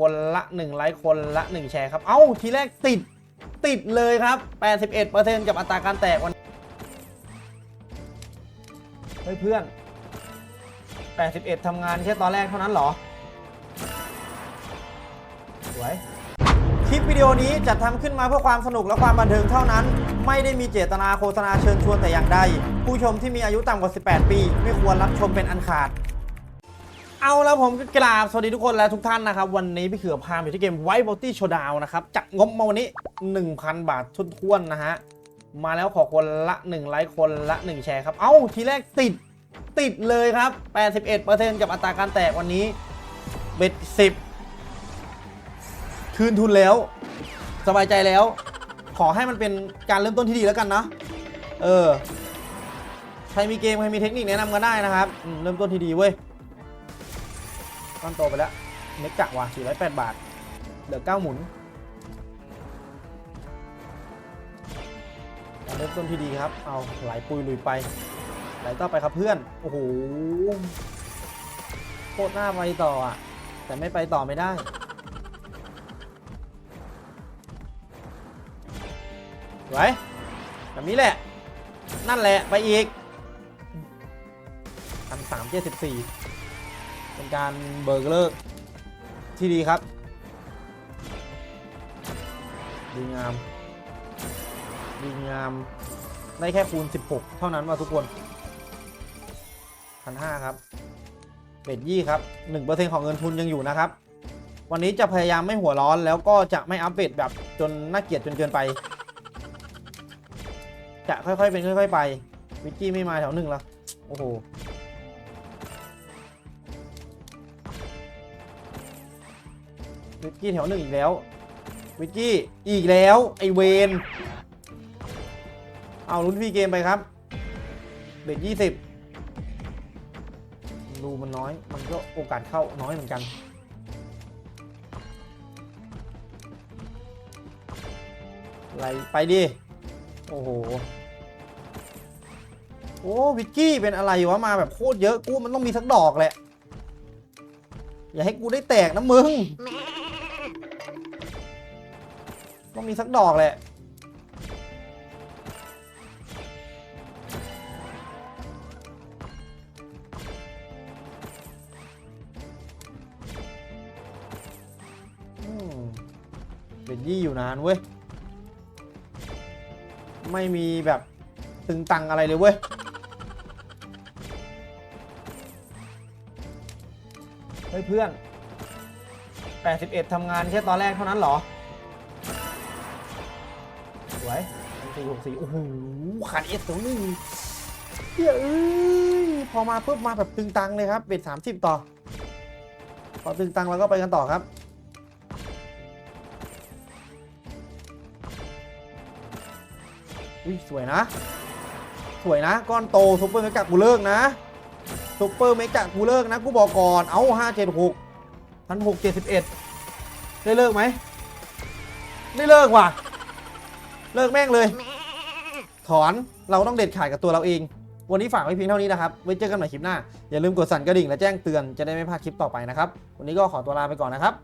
คนละ1ไลค์คนละ1แชร์ครับ เอ้าทีแรกติดติดเลยครับ 81%กับอัตราการแตกวันเฮ้ยเพื่อน 81 ทำงานแค่ตอนแรกเท่านั้นเหรอ สวย คลิปวิดีโอนี้จัดทำขึ้นมาเพื่อความสนุกและความบันเทิงเท่านั้น ไม่ได้มีเจตนาโฆษณาเชิญชวนแต่อย่างใด ผู้ชมที่มีอายุต่ำกว่า 18 ปี ไม่ควรรับชมเป็นอันขาด เอาแล้วผมก็กราบสวัสดีทุกคนและทุกท่านนะครับ วันนี้พี่เขือพาไปที่เกม White Body Showdown นะครับจัดงบมาวันนี้ 1,000 บาททุนทวนๆนะฮะ มาแล้วขอคนละ 1 ไลค์คนละ 1 แชร์ครับ เอ้า ทีแรกติดติดเลยครับ 81%กับอัตราการแตกวันนี้เบ็ด10 คืนทุนแล้ว สบายใจแล้ว ขอให้มันเป็นการเริ่มต้นที่ดีแล้วกันนะ เออ ใครมีเกม ใครมีเทคนิคแนะนำกันได้นะครับ เริ่มต้นที่ดีเว้ย ก้อนโตไปแล้วเน็กกะว่ะ408 บาท เหลือ 9 หมุนเริ่มต้นที่ดีครับ เอาไหลปุยลุยไป ไหลต่อไปครับเพื่อน โอ้โห โคตรหน้าไปต่ออะ แต่ไม่ไปต่อไม่ได้ ไว้แบบนี้แหละ นั่นแหละ ไปอีกพันสามเจ็ดสิบสี่ เป็นการเบิกเลิกที่ดีครับ ดีงาม ดีงาม ได้แค่คูณ 16 เท่านั้นว่าทุกคนพันห้าครับเบ็ดยี่ครับ1%ของเงินทุนยังอยู่นะครับ วันนี้จะพยายามไม่หัวร้อนแล้วก็จะไม่อัปเดตแบบจนน่าเกลียดจนเกินไป จะค่อยๆเป็นค่อย ๆ ไป วิกกี้ไม่มาแถวหนึ่งแล้วโอ้โห วิกกี้แถวหนึ่งอีกแล้ว วิกกี้อีกแล้ว ไอเวนเอาลุ้นพี่เกมไปครับ เบ็ดยี่สิบรูมันน้อย มันก็โอกาสเข้าน้อยเหมือนกัน ไหลไปดิ โอ้โห โอ้วิกกี้เป็นอะไรวะ มาแบบโคตรเยอะ กูมันต้องมีสักดอกแหละ อย่าให้กูได้แตกนะมึง ต้องมีสักดอกแหละเป็นยี่อยู่นานเว้ย ไม่มีแบบตึงตังอะไรเลยเว้ยเฮ้ยเพื่อน 81ทำงานแค่ตอนแรกเท่านั้นเหรอ สวยสี่หกสี่โอ้โหขาดเอสตัวหนึ่งเฮ้ยเอ้ยพอมาปุ๊บมาแบบตึงตังเลยครับเบ็ดสามสิบต่อ พอตึงตังแล้วก็ไปกันต่อครับอุ้ยสวยนะ สวยนะ ก้อนโตซุปเปอร์เมกะกูเลิกนะซุปเปอร์เมกะกูเลิกนะ กูบอกก่อน เอาห้าเจ็ดหกพันหกเจ็ดสิบเอ็ดได้เลิกไหม ไม่เลิกว่ะ เลิกแม่งเลย ถอนเราต้องเด็ดขาดกับตัวเราเอง วันนี้ฝากไว้เพียงเท่านี้นะครับ ไว้เจอกันใหม่คลิปหน้า อย่าลืมกดสั่นกระดิ่งและแจ้งเตือนจะได้ไม่พลาดคลิปต่อไปนะครับ วันนี้ก็ขอตัวลาไปก่อนนะครับ